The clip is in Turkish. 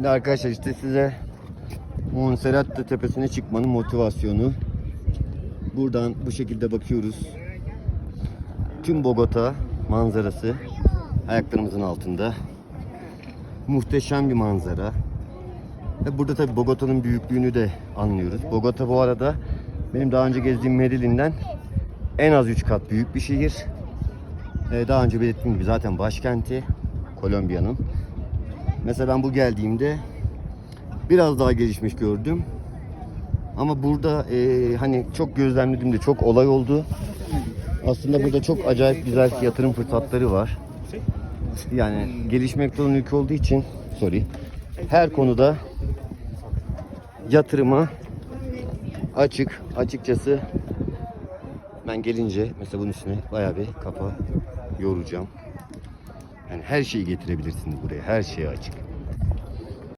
Şimdi arkadaşlar işte size Monserrate tepesine çıkmanın motivasyonu. Buradan bu şekilde bakıyoruz. Tüm Bogota manzarası ayaklarımızın altında. Muhteşem bir manzara. Ve burada tabii Bogota'nın büyüklüğünü de anlıyoruz. Bogota bu arada benim daha önce gezdiğim Medellín'den en az 3 kat büyük bir şehir. Ee, daha önce belirttiğim gibi zaten başkenti Kolombiya'nın. Mesela ben bu geldiğimde biraz daha gelişmiş gördüm. Ama burada e, hani çok gözlemlediğimde çok olay oldu. Aslında burada çok acayip güzel yatırım fırsatları var. Yani gelişmekte olan ülke olduğu için sorry. Her konuda yatırıma açık. Açıkçası ben gelince mesela bunun üstüne bayağı bir kafa yoracağım. Yani her şeyi getirebilirsiniz buraya. Her şeye açık.